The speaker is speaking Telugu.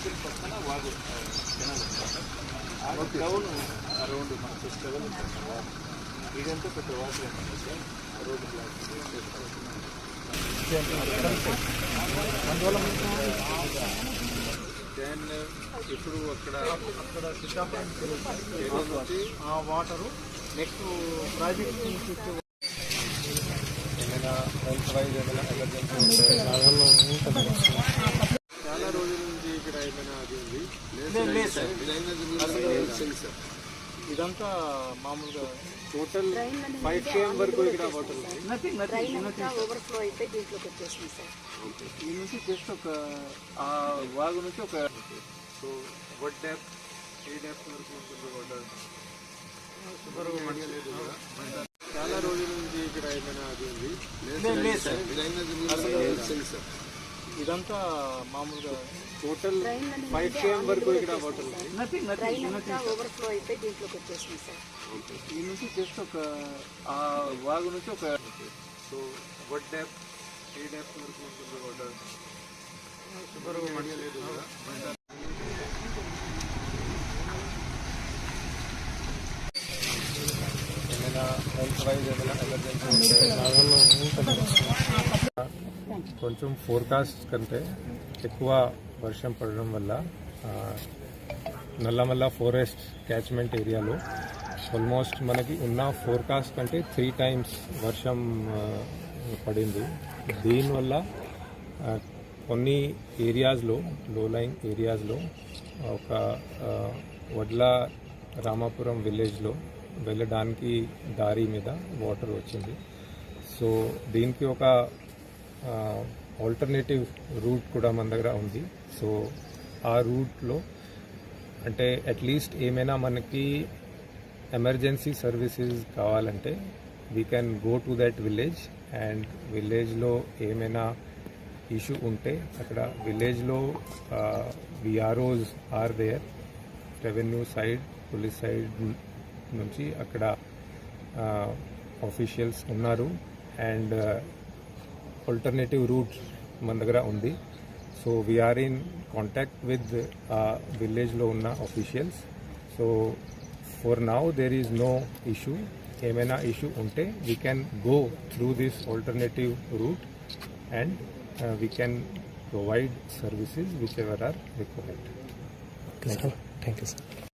వెహికల్ పక్కన వాగు కెనాల్ ఆ డౌన్ అరౌండ్ మన ఫస్ట్ లెవెల్ ఉంటుంది ఇదంతా పెద్ద వాటర్ ఉంటుంది సార్ రోడ్డు బ్లాక్ దెన్ ఇప్పుడు అక్కడ అక్కడ సిద్ధాపం ఆ వాటరు నెక్స్ట్ ప్రాజెక్ట్ నుంచి వచ్చే ఏమైనా హెల్త్ వైజ్ ఏమైనా ఎమర్జెన్సీ ఉంటే రోజుల నుంచి ఇక్కడ ఏమైనా అది ఉంది లేదు, లేదు సార్. ఇదంతా మామూలుగా టోటల్ ఫైవ్ కేఎం వరకు ఇక్కడ వాటర్ ఉంది. నథింగ్ డ్రైన్ నథింగ్ అంతా ఓవర్ఫ్లో అయిపోయి దీంట్లోకి వచ్చేసింది సార్. ఈ నుంచి జస్ట్ ఒక ఆ వాగు నుంచి ఒక సో వడ్ డ్యాప్ ఏ డ్యాప్ వరకు ఉంటుంది వాటర్ చాలా రోజుల నుంచి ఇక్కడ ఏమైనా అది ఉంది? లేదు, లేదు సార్. ఇదంతా మామూలుగా టోటల్ ఫైవ్ కేఎం వరకు ఇక్కడ వాటర్ ఓవర్ఫ్లో దీంట్లోకి వచ్చేసింది సార్. ఈ నుంచి జస్ట్ ఒక ఆ వాగు నుంచి ఒక సో వడ్ డ్యాప్ ఏ డ్యాప్ వరకు ఉంటుంది వాటర్ ఏమైనా హెల్త్ వైజ్ ఏమైనా ఎమర్జెన్సీ కొంచెం ఫోర్కాస్ట్ కంటే ఎక్కువ వర్షం పడడం వల్ల నల్లమల్ల ఫారెస్ట్ క్యాచ్మెంట్ ఏరియాలో ఆల్మోస్ట్ మనకి ఉన్న ఫోర్కాస్ట్ కంటే త్రీ టైమ్స్ వర్షం పడింది. దీనివల్ల కొన్ని ఏరియాస్లో లో లైన్ ఏరియాస్లో ఒక వడ్ల రామాపురం విలేజ్లో వెళ్ళడానికి దారి మీద వాటర్ వచ్చింది. సో దీనికి ఒక ఆల్టర్నేటివ్ రూట్ కూడా మన దగ్గర ఉంది. సో ఆ రూట్లో అంటే అట్లీస్ట్ ఏమైనా మనకి ఎమర్జెన్సీ సర్వీసెస్ కావాలంటే we can go to that village and విలేజ్లో ఏమైనా ఇష్యూ ఉంటే అక్కడ విలేజ్లో VROs are there revenue side police side నుంచి అక్కడ ఆఫీషియల్స్ ఉన్నారు. అండ్ ఆల్టర్నేటివ్ రూట్ మన దగ్గర ఉంది so we are in contact with విలేజ్లో ఉన్న officials so for now there is no issue ఏమైనా ఇష్యూ ఉంటే we can go through this alternative route and we can provide services which are required Thank you, sir.